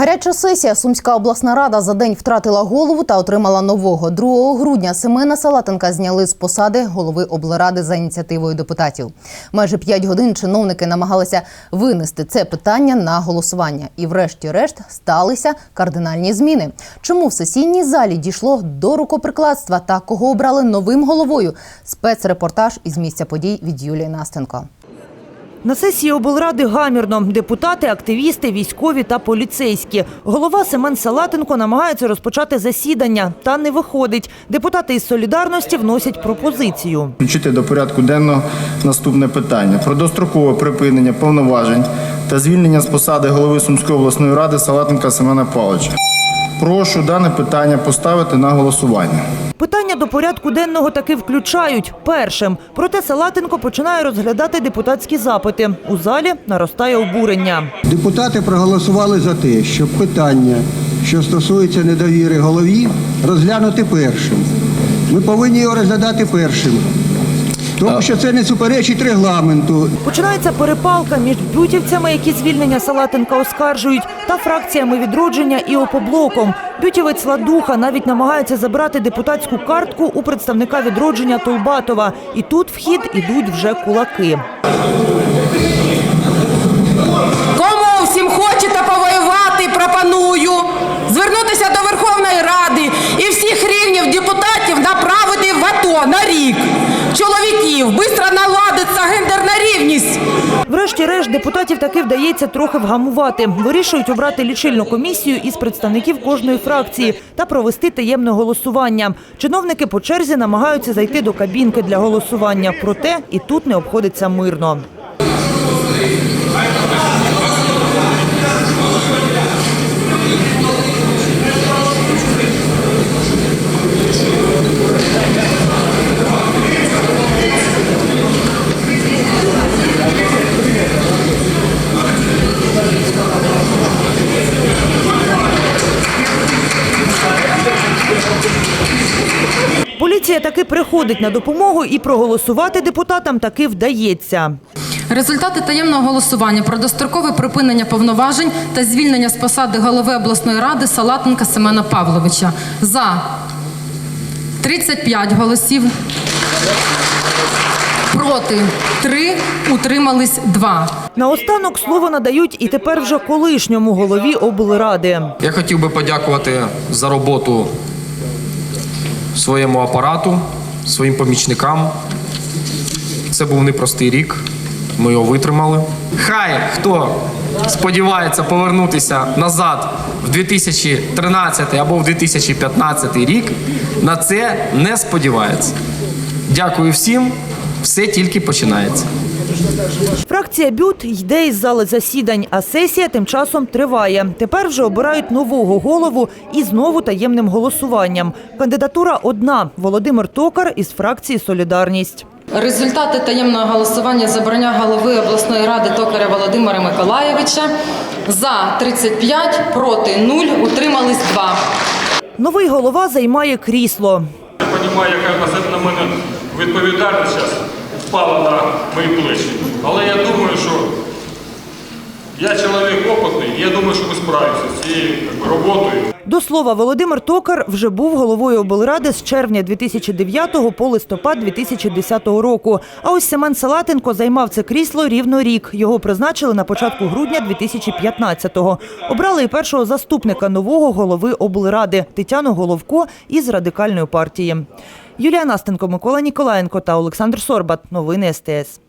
Гаряча сесія. Сумська обласна рада за день втратила голову та отримала нового. 2 грудня Семена Салатенка зняли з посади голови облради за ініціативою депутатів. Майже п'ять годин чиновники намагалися винести це питання на голосування. І, врешті-решт, сталися кардинальні зміни. Чому в сесійній залі дійшло до рукоприкладства та кого обрали новим головою? Спецрепортаж із місця подій від Юлії Настенко. На сесії облради гамірно. Депутати, активісти, військові та поліцейські. Голова Семен Салатенко намагається розпочати засідання, та не виходить. Депутати із солідарності вносять пропозицію. Включити до порядку денного наступне питання про дострокове припинення повноважень та звільнення з посади голови Сумської обласної ради Салатенка Семена Павловича. Прошу дане питання поставити на голосування. Питання до порядку денного таки включають першим. Проте Салатенко починає розглядати депутатські запити. У залі наростає обурення. Депутати проголосували за те, щоб питання, що стосується недовіри голові, розглянути першим. Ми повинні його розглядати першим. Тому що це не суперечить регламенту. Починається перепалка між бютівцями, які звільнення Салатенка оскаржують, та фракціями відродження і опоблоком. Бютівець Ладуха навіть намагається забрати депутатську картку у представника відродження Толбатова. І тут в хід ідуть вже кулаки. Кому всім хочете повоювати, пропоную звернутися до Верховної Ради і всіх рівнів депутатів направити в АТО на рік. Чоловіків, швидко наладиться гендерна рівність. Врешті-решт депутатів таки вдається трохи вгамувати. Вирішують обрати лічильну комісію із представників кожної фракції та провести таємне голосування. Чиновники по черзі намагаються зайти до кабінки для голосування. Проте і тут не обходиться мирно. Поліція таки приходить на допомогу і проголосувати депутатам таки вдається. Результати таємного голосування про дострокове припинення повноважень та звільнення з посади голови обласної ради Салатенка Семена Павловича. За 35 голосів. Проти 3, утримались 2. Наостанок слово надають і тепер вже колишньому голові облради. Я хотів би подякувати за роботу своєму апарату, своїм помічникам. Це був непростий рік. Ми його витримали. Хай хто сподівається повернутися назад в 2013 або в 2015 рік, на це не сподівається. Дякую всім. Все тільки починається. Фракція БЮТ йде із зали засідань, а сесія тим часом триває. Тепер вже обирають нового голову і знову таємним голосуванням. Кандидатура одна – Володимир Токар із фракції «Солідарність». Результати таємного голосування за обрання голови обласної ради Токаря Володимира Миколаєвича. За 35, проти 0, утримались 2. Новий голова займає крісло. Я розумію, яка на мене відповідальність зараз впала на мої плечі. Але я думаю, що я чоловік опитний, я думаю, що ми справимося з цією роботою. До слова, Володимир Токар вже був головою облради з червня 2009 по листопад 2010 року. А ось Семен Салатенко займав це крісло рівно рік. Його призначили на початку грудня 2015-го. Обрали і першого заступника нового голови облради Тетяну Головко із радикальної партії. Юлія Настенко, Микола Ніколаєнко та Олександр Сорбат. Новини СТС.